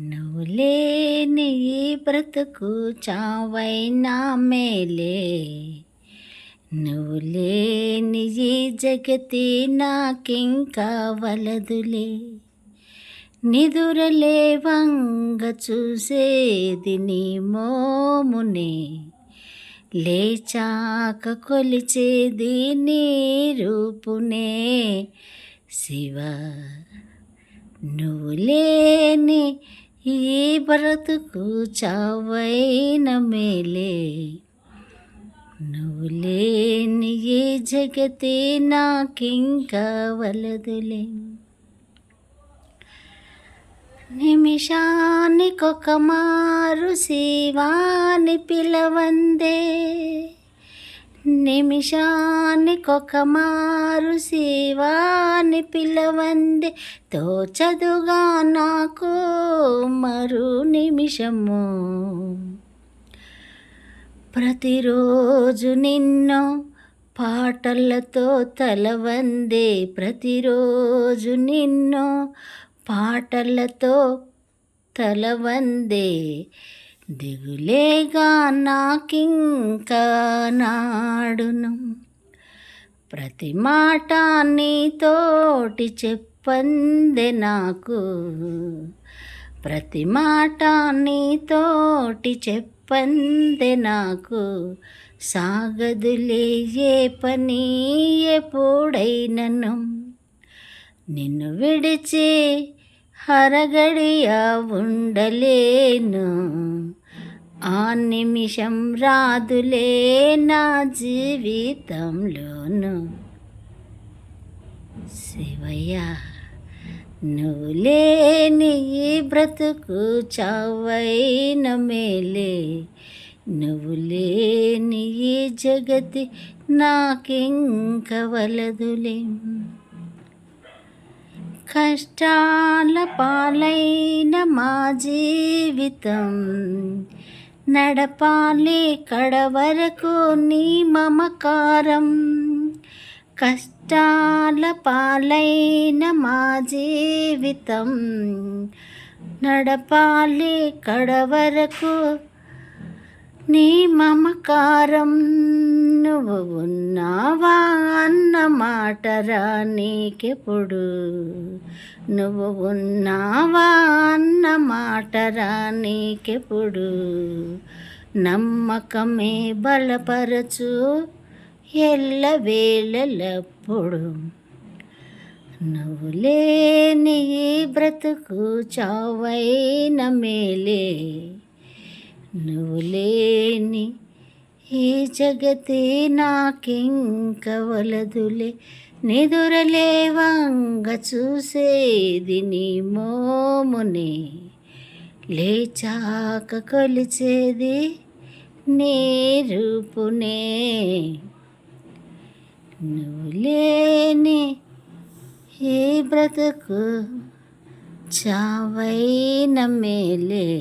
నువ్వు లేని ఈ బ్రతుకు చావైనా మేలే. నువ్వు లేని ఈ జగతి నాకింకా వలదులే. నిదురలే వంగ చూసేది నీ మోమునే. లేచాక కొలిచేది నీ రూపునే. శివ నువ్వు లేని ఈ బ్రతుకు చావైన మేలే. నువ్వు లేని ఈ జగతే నాకింకా వలదులే. నిమిషానికొక మారు శివాని పిలవందే. నిమిషానికొక మారు శివాని పిలవంది తోచదుగా నాకు మరు నిమిషము. ప్రతిరోజు నిన్ను పాటలతో తలవందే. ప్రతిరోజు నిన్ను పాటలతో తలవందే. దిగులేగా నాకింకా నాడును. ప్రతి మాట నీతోటి చెప్పందే నాకు. ప్రతి మాట నీతోటి చెప్పందే నాకు. సాగదులే ఏ పని ఎప్పుడైనను. నిన్ను విడిచి హరగడియ ఉండలేను. ఆ నిమిషం రాదులే నా జీవితంలోను. శివయ్య నువ్వు లేని ఈ బ్రతుకు చావైన మేలే. నువ్వు లేని ఈ జగతి నాకింకవలదులే కష్టాల పాలైన మా జీవితం. నడపాలి కడవరకు నీ మమకారం. కష్టాల పాలైన మా జీవితం. నడపాలి కడవరకు నీ మమకారం. నువ్వు ఉన్నావా అన్న మాటరా నీకెప్పుడు? నువ్వు ఉన్నావా అన్న మాటరా నీకెప్పుడు? నమ్మకమే బలపరచు ఎల్ల వేళలప్పుడు. నువ్వు లేని బ్రతుకు చావైన మేలే. నువ్వు లేని ఈ జగతే నాకింక వలదులే. నిదురలే వంగ చూసేది నీ మోమునే. లేచాక కొలిచేది నీ రూపునే. నువ్వు లేని ఏ బ్రతుకు చావైన మేలే.